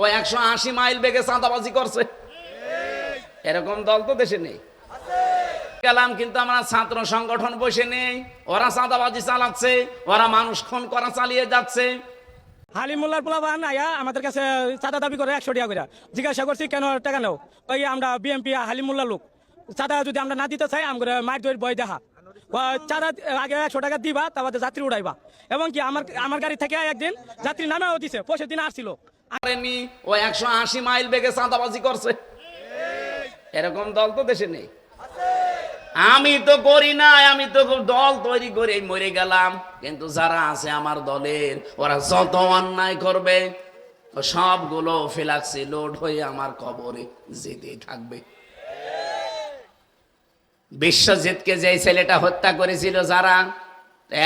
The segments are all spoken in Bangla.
ও একশো আশি মাইল বেগে চাঁদাবাজি করছে। এরকম দল তো দেশে নেই। গেলাম কিন্তু আমরা ছাত্র সংগঠন বসে নেই। ওরা চাঁদাবাজি চালাচ্ছে, ওরা মানুষ খুন করা চালিয়ে যাচ্ছে। হালিমুল্লার পোলাবান আয়া আমাদের কাছে চাঁদা দাবি করে একশো টাকা করে জিজ্ঞাসা করছি, কেন টাকা নাও? ওই আমরা বিএমপি হালিমুল্লা লোক। চাঁদা যদি আমরা না দিতে চাই আমরা মার দইয়ের বই দেখা চাঁদা আগে একশো টাকা দিবা, তারপরে যাত্রী উড়াইবা। এবং কি, আমার আমার গাড়ি থেকে একদিন যাত্রী নামেও দিছে পরশু দিন আসছিল। পারেনি, ও একশো আশি মাইল বেগে চাঁদাবাজি করছে। এরকম দল তো দেশে নেই। আমি তো করি না আমি তো দল তৈরি করে মরে গেলাম। কিন্তু যারা আছে আমার দলের, ওরা যত অন্যায় করবে সবগুলো ফিলাক্সি লোড হয়ে আমার কবরে যেতেই থাকবে। বিশ্বজিৎকে যে ছেলেটা হত্যা করেছিল যারা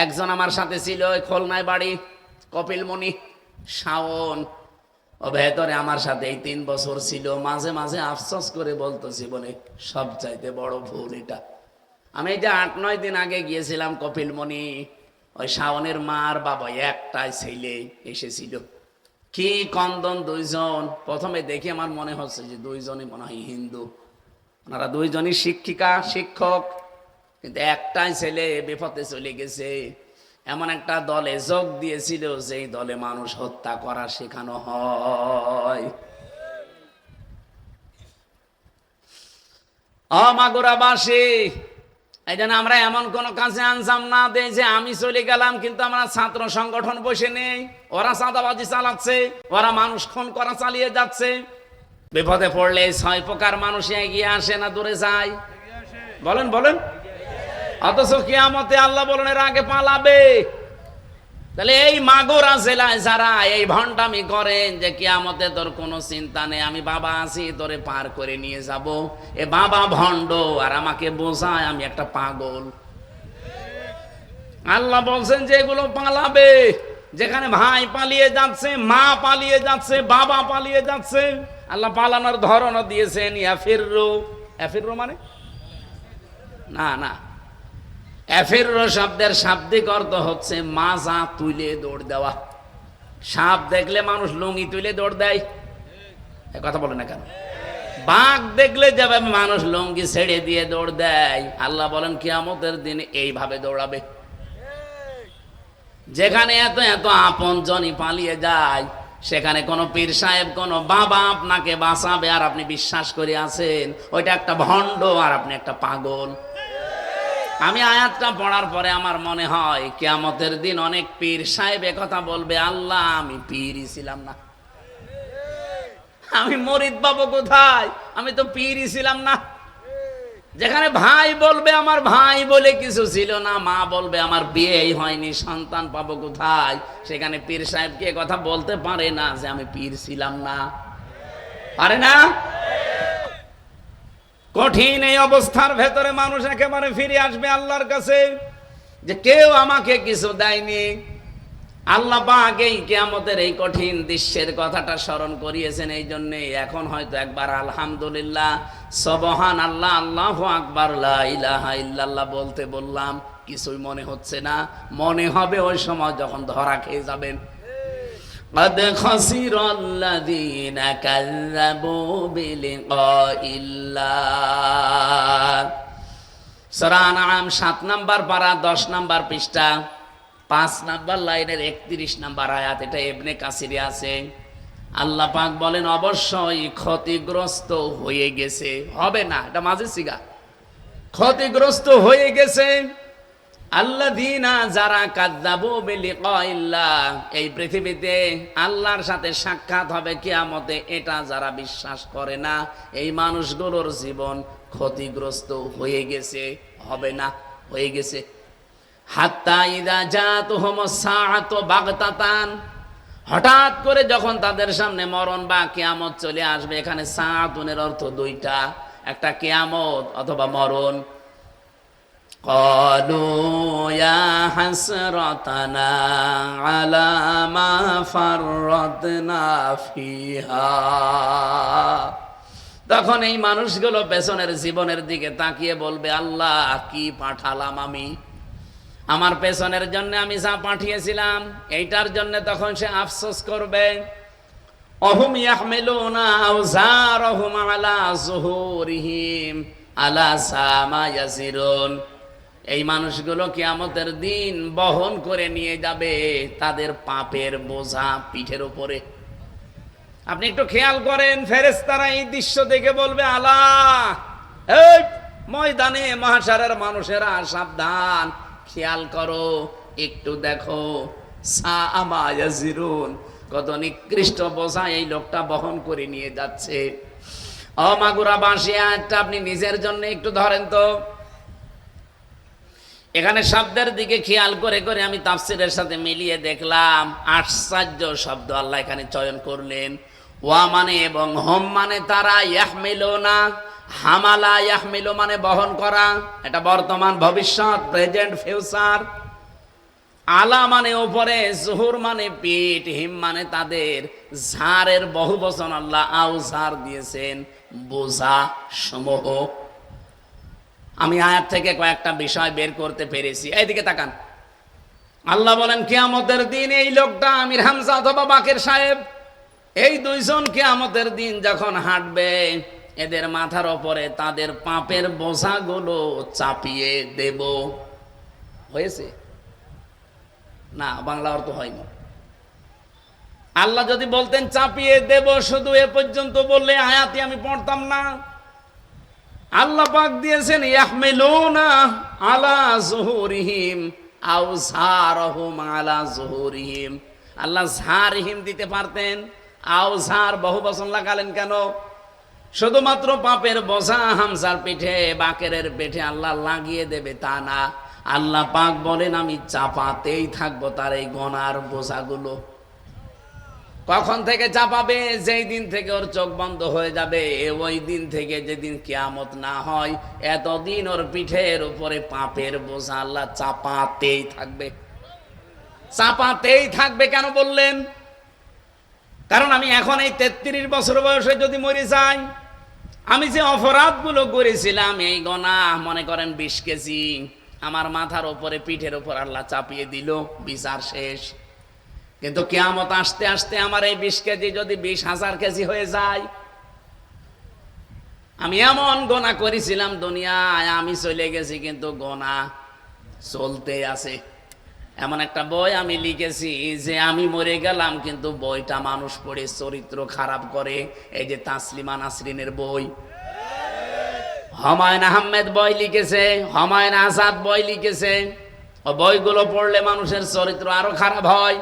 একজন আমার সাথে ছিল খুলনায় বাড়ি, কপিলমণি, শাওন। ও ভেতরে আমার সাথে এই তিন বছর ছিল। মাঝে মাঝে আফসোস করে বলতো জীবনে সব চাইতে বড় ভুল এটা। আমি এই যে আট, নয় দিন আগে গিয়েছিলাম কপিলমণি, ওই শাওনের মার বাবা, একটাই ছেলে এসেছিল। কি কন্দন দুইজন। প্রথমে দেখে আমার মনে হচ্ছে যে দুইজনই মনে হয় হিন্দু। ওনারা দুইজনই শিক্ষিকা, শিক্ষক, কিন্তু একটাই ছেলে বিপদে চলে গেছে। এমন একটা দলে যোগ দিয়েছিল যেই দলে মানুষ হত্যা করা শেখানো হয়। এই জন্য আমরা এমন কোন কাজে আনসাম না যে আমি চলে গেলাম, কিন্তু আমরা ছাত্র সংগঠন বসে নেই। ওরা চাঁদাবাজি চালাচ্ছে, ওরা মানুষ খুন করা চালিয়ে যাচ্ছে। বিপদে পড়লে ছয় প্রকার মানুষ এগিয়ে আসে না, দূরে যায়। বলেন বলেন। অথচ কিয়ামতে আল্লাহ বলেন, এর আগে পালাবে। তাহলে এই মাগুরা জেলায় যারা এই ভণ্ডামি করেন যে কিয়ামতে তোর কোনো চিন্তা নেই, আমি বাবা আছি, তোরে পার করে নিয়ে যাব। এ বাবা ভণ্ড, আর আমাকে বোঝায় আমি একটা পাগল। আল্লাহ বলছেন যে এগুলো পালাবে। যেখানে ভাই পালিয়ে যাচ্ছে, মা পালিয়ে যাচ্ছে, বাবা পালিয়ে যাচ্ছে, আল্লাহ পালানোর ধরনও দিয়েছেন, ইয়াফিররু। ইয়াফিররু মানে? না না। এফিররো শব্দের শাব্দিক অর্থ হচ্ছে মাজা তুলে দৌড় দেওয়া। সাপ দেখলে মানুষ লুঙ্গি তুলে দৌড় দেয়। কথা বলে না কেন? বাঘ দেখলে যাবে, মানুষ লুঙ্গি ছেড়ে দিয়ে দৌড় দেয়। আল্লাহ বলেন, কিয়ামতের দিন এইভাবে দৌড়াবে। যেখানে এত এত আপন জনই পালিয়ে যায়, সেখানে কোনো পীর সাহেব, কোনো বাবা আপনাকে বাঁচাবে আর আপনি বিশ্বাস করে আছেন, ওইটা একটা ভণ্ড আর আপনি একটা পাগল। আমি আয়াতটা পড়ার পরে আমার মনে হয় কেয়ামতের দিন অনেক পীর সাহেব কথা বলবে, আল্লাহ, আমি পীরই ছিলাম না। আমি মরিদ পাবো কোথায়? আমি তো পীরই ছিলাম না। যেখানে ভাই বলবে, আমার ভাই বলে কিছু ছিল না। মা বলবে, আমার বিয়েই হয়নি, সন্তান পাবো কোথায়? সেখানে পীর সাহেবকে কথা বলতে পারে না যে, আমি পীর ছিলাম না? পারে না? কঠিন এই অবস্থার ভেতরে মানুষ একেবারে ফিরে আসবে আল্লাহর কাছে যে কেউ আমাকে কিছু দেয়নি। আল্লাহ পাক এই কেয়ামতের এই কঠিন দৃশ্যের কথাটা স্মরণ করিয়েছেন এই জন্যে এখন হয়তো একবার আলহামদুলিল্লাহ সবহান আল্লাহ আল্লাহ আকবার ইলাহা ইল্লাল্লাহ বলতে বললাম, কিছুই মনে হচ্ছে না। মনে হবে ওই সময় যখন ধরা খেয়ে যাবেন। قد خسر الذين كذبوا بلقاء الله সূরা আনআম 7 নাম্বার পারা 10 নাম্বার পৃষ্ঠা 5 নাম্বার লাইনের 31 নাম্বার আয়াত এটা ইবনে কাসিরে আছে আল্লাহ পাক বলেন অবশ্যই ক্ষতিগ্রস্ত হয়ে গেছে হবে না এটা মাঝে সিগা ক্ষতিগ্রস্ত হয়ে গেছে আল্লাযীনা যারা কাযযাবু বিলিকাইল্লাহ, এই পৃথিবীতে আল্লাহর সাথে সাক্ষাৎ হবে কিয়ামতে, এটা যারা বিশ্বাস করে না, এই মানুষগুলোর জীবন ক্ষতিগ্রস্ত হয়ে গেছে, হবে না, হয়ে গেছে। হাত্তা ইদা জাতুহুম সাআতু বাগতাতান, হঠাৎ করে যখন তাদের সামনে মরণ বা কিয়ামত চলে আসবে, এখানে সাআতুনের অর্থ দুইটা, একটা কেয়ামত অথবা মরণ قالوا يا حسرتنا على ما فرطنا فيها তখন এই মানুষগুলো পেছনের জীবনের দিকে তাকিয়ে বলবে আল্লাহ কি পাঠালাম আমি আমার পেছনের জন্য আমি যা পাঠিয়েছিলাম এইটার জন্য তখন সে আফসোস করবে অহুম ইয়াহমিলুনা আওজারহুম আলা যুহুরিহিম আলা সামা ইয়াসিরুন এই মানুষগুলো কিয়ামতের দিন বহন করে নিয়ে যাবে তাদের পাপের বোঝা পিঠের উপরে। আপনি একটু খেয়াল করেন, ফেরেশতারা এই দৃশ্য দেখে বলবে আলা ময়দানে মহাসারের মানুষেরা, সাবধান, খেয়াল করো, একটু দেখো কত নিকৃষ্ট বোঝা এই লোকটা বহন করে নিয়ে যাচ্ছে। অমাগুরা বাঁশিয়া একটা আপনি নিজের জন্য একটু ধরেন তো। এখানে শব্দের দিকে খেয়াল করে করে আমি তাফসিরের সাথে মিলিয়ে দেখলাম, আশ্চর্য শব্দ আল্লাহ এখানে চয়ন করলেন। ওয়া মানে এবং হোম মানে তারা ইয়াহমিলো না, হামালা ইয়াহমিলো মানে বহন করা। এটা বর্তমান, ভবিষ্যৎ, প্রেজেন্ট, ফিউচার। আলা মানে উপরে, জহুর মানে পিঠ, হিম মানে তাদের। ঝাড়ের বহু বচন আল্লাহ আউ ঝাড় দিয়েছেন, বোঝা সমূহ। আমি আয়াত থেকে কয়েকটা বিষয় বের করতে পেরেছি। এইদিকে তাকান। আল্লাহ বলেন, কিয়ামতের দিন এই লোকটা আমির হামজা অথবা বাকের সাহেব, এই দুইজন কিয়ামতের দিন যখন হাঁটবে, এদের মাথার ওপরে তাদের পাপের বোঝাগুলো চাপিয়ে দেব। হয়েছে? না, বাংলা অর্থ হয়নি। আল্লাহ যদি বলতেন, চাপিয়ে দেব শুধু এ পর্যন্ত বললে আয়াতি আমি পড়তাম না। আল্লাহ পাক দিয়েছেন, ইয়াহমিলুনা আলা জুহুরিহিম, আও জারহুম আলা জুহুরিহিম। আল্লাহ জারহিম দিতে পারতেন, আও জার বহু বচন লাগালেন কেন? শুধুমাত্র পাপের বোঝা হামসার পিঠে, বাকেরের পেটে আল্লাহ লাগিয়ে দেবে তা না। আল্লাহ পাক বলেন, আমি চাপাতেই থাকব তার এই গনার বোঝাগুলো। কখন থেকে চাপাবে? যেই দিন থেকে ওর চোখ বন্ধ হয়ে যাবে ওই দিন থেকে যেদিন কেয়ামত না হয়, এতদিন ওর পিঠের উপরে পাপের বোঝা আল্লাহ চাপাতেই থাকবে। চাপাতেই থাকবে কেন বললেন? কারণ আমি এখন এই তেত্রিশ বছর বয়সে যদি মরে যাই, আমি যে অপরাধগুলো করেছিলাম, এই গনা মনে করেন বিশ কেজি, আমার মাথার উপরে, পিঠের উপর আল্লাহ চাপিয়ে দিল, বিচার শেষ। কিন্তু কেয়ামত আসতে আসতে আমার এই বিশ কেজি যদি বিশ হাজার কেজি হয়ে যায়, আমি এমন গোনা করেছিলাম দুনিয়ায়, আমি চলে গেছি কিন্তু গোনা চলতে আছে। এমন একটা বই আমি লিখেছি যে আমি মরে গেলাম কিন্তু বইটা মানুষ পড়ে চরিত্র খারাপ করে। এই যে তাসলিমা নাসরিনের বই। হুমায়ুন আহমেদ বই লিখেছে, হুমায়ুন আজাদ বই লিখেছে। ও বইগুলো পড়লে মানুষের চরিত্র আরও খারাপ হয়।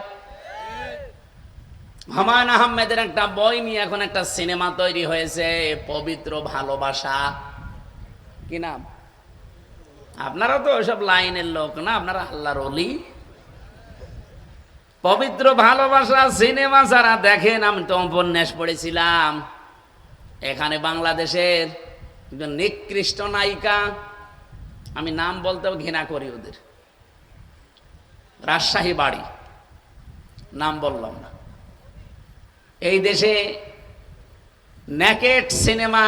হুমায়ুন আহমেদের একটা বই নিয়ে এখন একটা সিনেমা তৈরি হয়েছে, পবিত্র ভালোবাসা। কি নাম? আপনারা তো ওইসব লাইনের লোক না, আপনারা আল্লাহর অলি পবিত্র ভালোবাসা সিনেমা যারা দেখেন, আমি তো উপন্যাস পড়েছিলাম। এখানে বাংলাদেশের একজন নিকৃষ্ট নায়িকা, আমি নাম বলতেও ঘৃণা করি ওদের। রাজশাহী বাড়ি, নাম বললাম না। এই দেশে ন্যাকেট সিনেমা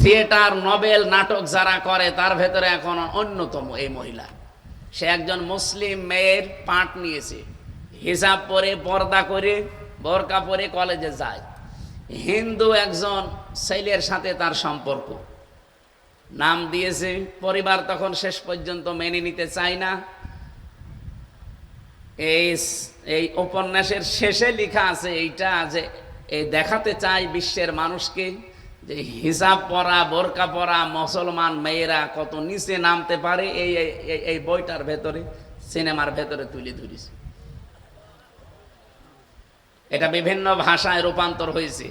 থিয়েটার নবেল নাটক যারা করে, তার ভেতরে এখন অন্যতম এই মহিলা। সে একজন মুসলিম মেয়ের পাঠ নিয়েছে। হিসাব পরে, পর্দা করে, বোরকা পরে কলেজে যায়। হিন্দু একজন ছেলের সাথে তার সম্পর্ক। নাম দিয়েছে, পরিবার তখন শেষ পর্যন্ত মেনে নিতে চায় না। এই এই উপন্যাসের শেষে লেখা আছে এইটা যে এই দেখাতে চাই বিশ্বের মানুষকে যে হিসাব পরা, বোরকা পরা মুসলমান মেয়েরা কত নিচে নামতে পারে এই, এই- এই বইটার ভেতরে, সিনেমার ভেতরে তুলে ধরেছে। এটা বিভিন্ন ভাষায় রূপান্তর হয়েছে।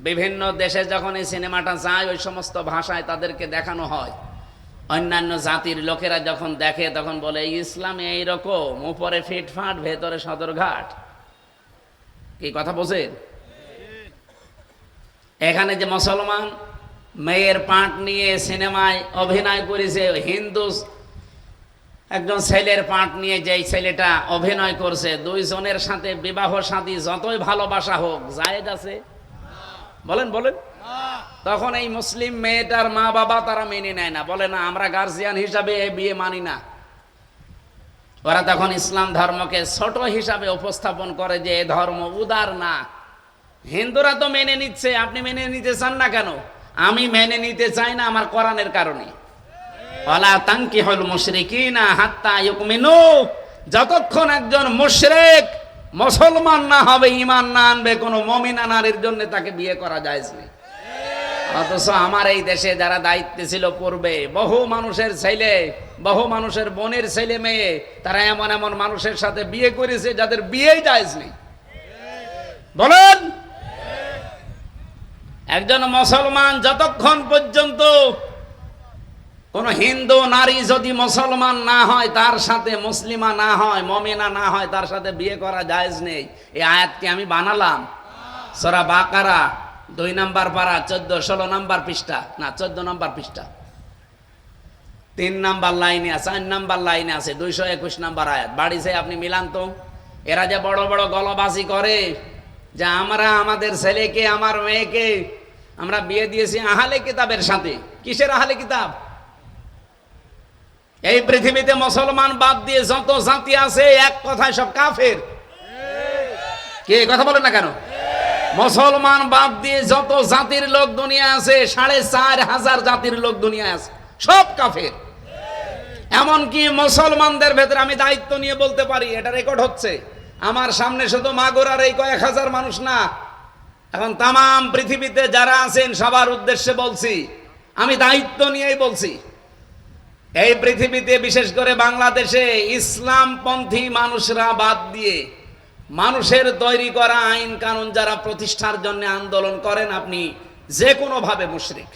বিভিন্ন দেশে যখন এই সিনেমাটা যায়, ওই সমস্ত ভাষায় তাদেরকে দেখানো হয়। অন্যান্য জাতির লোকেরা যখন দেখে, তখন বলে ইসলামে এইরকম, উপরে ফিটফাট, ভেতরে সদরঘাট। কি কথা বোঝেন এখানে যে মুসলমান মেয়ের পাট নিয়ে সিনেমায় অভিনয় করেছে, হিন্দু একজন ছেলের পাট নিয়ে যেই ছেলেটা অভিনয় করছে, দুইজনের সাথে বিবাহ সাথী যতই ভালোবাসা হোক জায়েজ আছে? বলেন বলেন। তখন এই মুসলিম মেয়েটার মা বাবা তারা মেনে নেয় না, বলে না, আমরা গার্জিয়ান হিসাবে এই বিয়ে মানি না। ওরা তখন ইসলাম ধর্মকে ছোট হিসাবে উপস্থাপন করে যে এ ধর্ম উদার না। হিন্দুরা তো মেনে নিচ্ছে, আপনি মেনে নিতে চান না কেন? আমি মেনে নিতে চাই না আমার কোরআনের কারণে। ওয়ালা তানকিহুল মুশরিকিনা হাত্তা ইউমিনু যতক্ষণ একজন মুশরিক মুসলমান না হবে, ঈমান না আনবে, কোনো মুমিনা নারীর জন্য তাকে বিয়ে করা যায় অথচ আমার এই দেশে যারা দায়িত্বে ছিল পূর্বে, বহু মানুষের ছেলে, বহু মানুষের বোনের ছেলে মেয়ে, তারা এমন এমন মানুষের সাথে বিয়ে করেছে যাদের বিয়েই নেই বলেন! একজন মুসলমান যতক্ষণ পর্যন্ত কোন হিন্দু, নারী যদি মুসলমান না হয়, তার সাথে মুসলিমা না হয়, মমিনা না হয়, তার সাথে বিয়ে করা জায়েজ নেই। এই আয়াতকে আমি বানালাম। সরা বাকারা, দুই নাম্বার পারা, চোদ্দ, ষোলো নাম্বার পৃষ্ঠা। না, চোদ্দ নাম্বার পৃষ্ঠা। তিন নাম্বার লাইনে আছে, চার নাম্বার লাইনে আছে, দুইশো একুশ নাম্বার আয়াত। বাড়িছে আপনি মিলান তো। এরা যে বড় বড় গলবাজি করে, যে আমরা আমাদের ছেলেকে, আমার মেয়েকে আমরা বিয়ে দিয়েছি আহালে কিতাবের সাথে। কিসের আহালে কিতাব? এই পৃথিবীতে মুসলমান বাদ দিয়ে যত জাতি আছে, এক কথায় সব কাফের। কে কথা বলেন না কেন? মুসলমান বাদ দিয়ে যত জাতির লোক দুনিয়া আছে, সাড়ে চার হাজার জাতির লোক দুনিয়া আছে, সব কাফের। এমনকি মুসলমানদের ভেতরে আমি দায়িত্ব নিয়ে বলতে পারি, এটা রেকর্ড হচ্ছে। আমার সামনে শুধু মাগুরার এই কয়েক হাজার মানুষ না এখন তাম পৃথিবীতে যারা আছেন, সবার উদ্দেশ্যে বলছি, আমি দায়িত্ব নিয়েই বলছি, এই পৃথিবীতে বিশেষ করে বাংলাদেশে ইসলামপন্থী মানুষরা বাদ দিয়ে মানুষের তৈরি করা আইন কানুন যারা প্রতিষ্ঠার জন্য আন্দোলন করেন, আপনি যে কোনো ভাবে মুশরিক।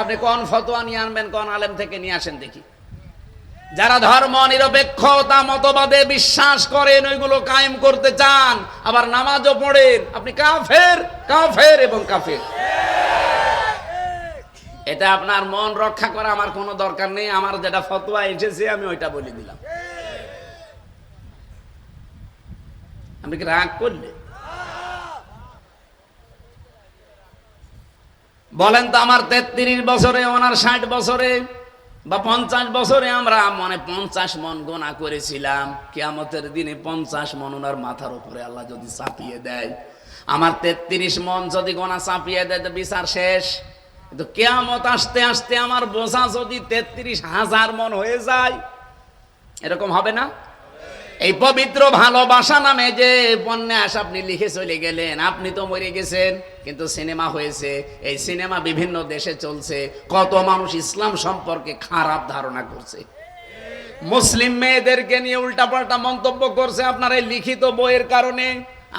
আপনি কোন ফতোয়া নিয়ে আনবেন, কোন আলেম থেকে নিয়ে আসেন দেখি। যারা ধর্ম নিরপেক্ষতা মতবাদে বিশ্বাস করেন, ওইগুলো কায়েম করতে চান। আবার নামাজও পড়েন। আপনি কাফের কাফের এবং কাফের। এটা আপনার মন রক্ষা করা আমার কোনো দরকার নেই। আমার যেটা ফতোয়া এসেছে, আমি ওইটা বলে দিলাম। আপনি কি রাগ করলে বলেন তো আমার তেত্রিশ বছরে, ওনার ষাট বছরে বা পঞ্চাশ বছরে আমরা মানে পঞ্চাশ মন গোনা করেছিলাম, কেয়ামতের দিনে পঞ্চাশ মন ওনার মাথার উপরে আল্লাহ যদি চাপিয়ে দেয়। আমার তেত্রিশ মন যদি গোনা চাপিয়ে দেয়, তো বিচার শেষ। কিন্তু কেয়ামত আসতে আসতে আমার বোঝা যদি তেত্রিশ হাজার মন হয়ে যায়, এরকম হবে না? এই পবিত্র ভালোবাসা নামে যে উপন্যাস আপনি লিখে চলে গেলেন, আপনি তো মরে গেছেন, কিন্তু সিনেমা হয়েছে, এই সিনেমা বিভিন্ন দেশে চলছে, কত মানুষ ইসলাম সম্পর্কে খারাপ ধারণা করছে। মুসলিম মেয়েদেরকে নিয়ে উল্টাপাল্টা মন্তব্য করছে আপনার এই লিখিত বইয়ের কারণে,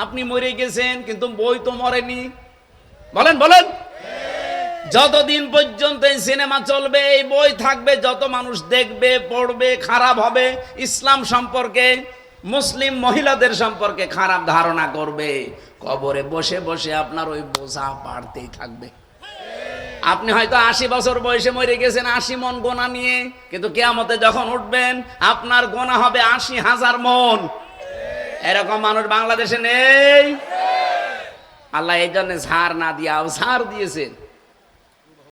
আপনি মরে গেছেন, কিন্তু বই তো মরেনি। বলেন বলেন। যতদিন পর্যন্ত এই সিনেমা চলবে, এই বই থাকবে, যত মানুষ দেখবে, পড়বে, খারাপ হবে, ইসলাম সম্পর্কে, মুসলিম মহিলাদের সম্পর্কে খারাপ ধারণা করবে, কবরে বসে বসে আপনার ওই বোঝা বাড়তেই থাকবে। আপনি হয়তো আশি বছর বয়সে মরে গেছেন, আশি মন গোনা নিয়ে, কিন্তু কেয়ামতে যখন উঠবেন, আপনার গোনা হবে আশি হাজার মন। এরকম মানুষ বাংলাদেশে নেই। আল্লাহ এই জন্য ঝাড় না দিয়া ঝাড় দিয়েছেন।